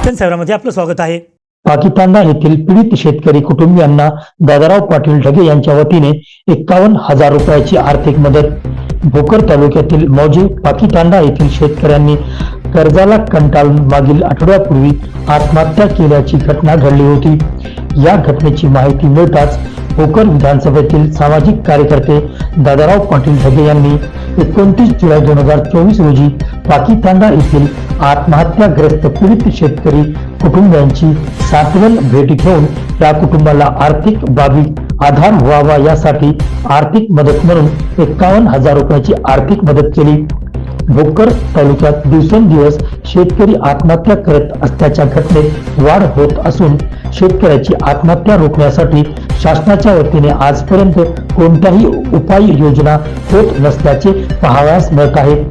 दर्शन सेवरामध्ये आपलं स्वागत आहे. पाकिस्तानला येथील पीडित शेतकरी कुटुंबियांना दादाराव पाटील ढगे यांच्या वतीने एक्कावन्न हजार रुपयाची आर्थिक मदत. भोकर तालुक्यातील मौजे पाकिस्तानला येथील शेतकऱ्यांनी कर्जाला कंटाळून मागील आठवड्यापूर्वी आत्महत्या केल्याची घटना घडली होती. या घटनेची माहिती मिळताच भोकर विधानसभेतील सामाजिक कार्यकर्ते दादाराव पाटील ढगे यांनी एकोणतीस जुलै दोन हजार चोवीस रोजी पाकिस्तानला येथील आत्महत्याग्रस्त पीडित शेतकरी कुटुंबियांची सातवन भेट घेऊन या कुटुंबाला आर्थिक बाबी आधार व्हावा यासाठी आर्थिक मदत म्हणून एक्कावन्न हजार रुपयाची आर्थिक मदत केली. भोकर तालुक्यात दिवसेंदिवस शेतकरी आत्महत्या करत असल्याच्या घटनेत वाढ होत असून शेतकऱ्याची आत्महत्या रोखण्यासाठी शासनाच्या वतीने आजपर्यंत कोणत्याही उपाययोजना होत नसल्याचे पाहावयास मिळत आहे.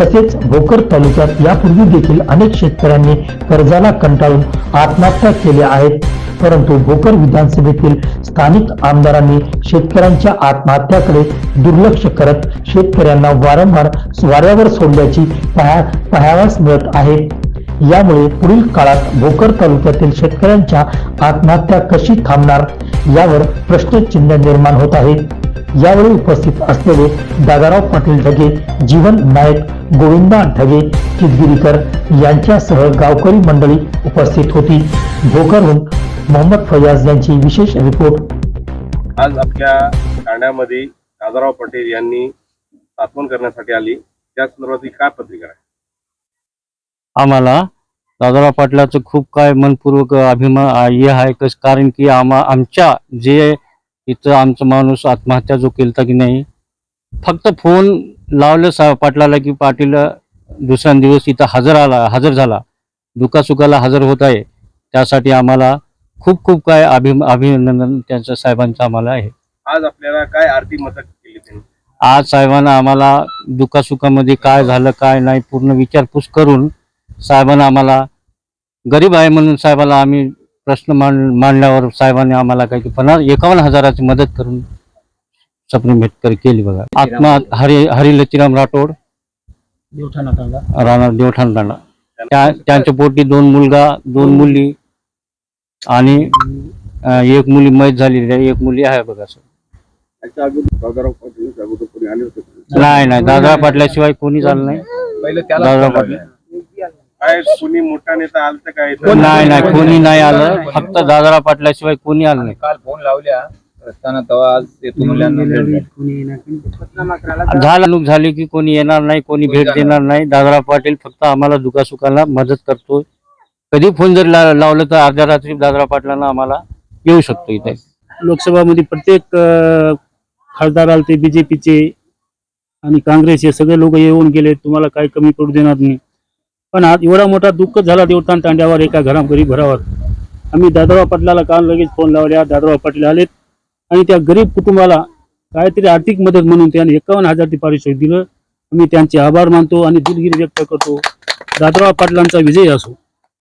तसेच भोकर तालुक्यात यापूर्वी देखील अनेक शेतकऱ्यांनी कर्जाला कंटाळून आत्महत्या केल्या आहेत. परंतु भोकर विधानसभेतील स्थानिक आमदारांनी शेतकऱ्यांच्या आत्महत्याकडे दुर्लक्ष करत शेतकऱ्यांना वारंवार स्वाऱ्यावर सोडल्याची पाहा पाहावयास मिळत आहे. यामुळे पुढील काळात भोकर तालुक्यातील शेतकऱ्यांच्या आत्महत्या कशी थांबणार यावर प्रश्नचिन्ह निर्माण होत आहे. यावेळी उपस्थित असलेले दादाराव पाटील ढगे जीवन नायक गोविंदा ढगे चितगिरीकर यांच्यासह गावकरी मंडळी उपस्थित होती. भोकरहून मोहम्मद फयाज यांची विशेष रिपोर्ट. आज आपल्या ठाण्यामध्ये दादाराव पटेल यांनी स्थापन करण्यासाठी आली. त्या संदर्भात काय पत्रिका आहे? आम्हाला दादाराव पाटलाचं खूप काय मनपूर्वक अभिमान हे आहे कारण की आम्हा आमच्या जे इथं आमचा माणूस आत्महत्या जो केलता की नाही? फक्त फोन लावलं सा पाटलाला की पाटील दुसऱ्या दिवस इथं हजर आला हजर झाला. दुखासुखाला हजर होत आहे. त्यासाठी आम्हाला खूप खूप काय अभि अभिनंदन त्यांच्या साहेबांचं आम्हाला आहे. आज आपल्याला काय आर्थिक मदत केली त्यांनी? आज साहेबांना आम्हाला दुखासुखामध्ये काय झालं काय नाही पूर्ण विचारपूस करून साहेबांना आम्हाला गरीब आहे म्हणून साहेबाला आम्ही प्रश्न मांड मांडल्यावर साहेबांनी आम्हाला काही पन्नास एकावन्न हजाराची मदत करून सपनी भेटकर केली बघा. आत्मा हरी हरी लचिराम राठोड राणा देवठाण तांडा. त्या त्यांच्या पोटी दोन मुलगा दोन मुली आणि एक मुली मैत झालेली आहे एक मुली आहे बघा सर. नाही नाही दादा पाटल्याशिवाय कोणी झालं नाही. पहिले दादा पाटील. काय कोणी मोठा नेता आलता काय? नाही नाही कोणी नाही आलं. फक्त दादारा पाटल्याशिवाय कोणी आलं नाही. काल फोन लावल्या असताना तेव्हा आज झाली. झालं नुक झाली की कोणी येणार नाही कोणी भेट देणार नाही. दादारा पाटील फक्त आम्हाला दुखासुखाला मदत करतोय. कधी फोन जर ला- लावलं तर अर्ध्या रात्री दादरा पाटलांना आम्हाला येऊ शकतो इथे. लोकसभामध्ये प्रत्येक अ, खासदार आले ते बीजेपीचे आणि काँग्रेसचे सगळे लोक येऊन गेले. तुम्हाला काही कमी पडू देणार नाही. पण आज एवढा मोठा दुःख झाला देवतान तांड्यावर एका घरा गरीब घरावर. आम्ही दादराव पाटलाला काल लगेच फोन लावल्या. दादराव पाटील आलेत. आणि त्या गरीब कुटुंबाला काहीतरी आर्थिक मदत म्हणून त्याने एकावन्न हजार ते पारितोषिक दिलं. आम्ही त्यांचे आभार मानतो आणि दिलगिरी व्यक्त करतो. दादराव पाटलांचा विजय असो.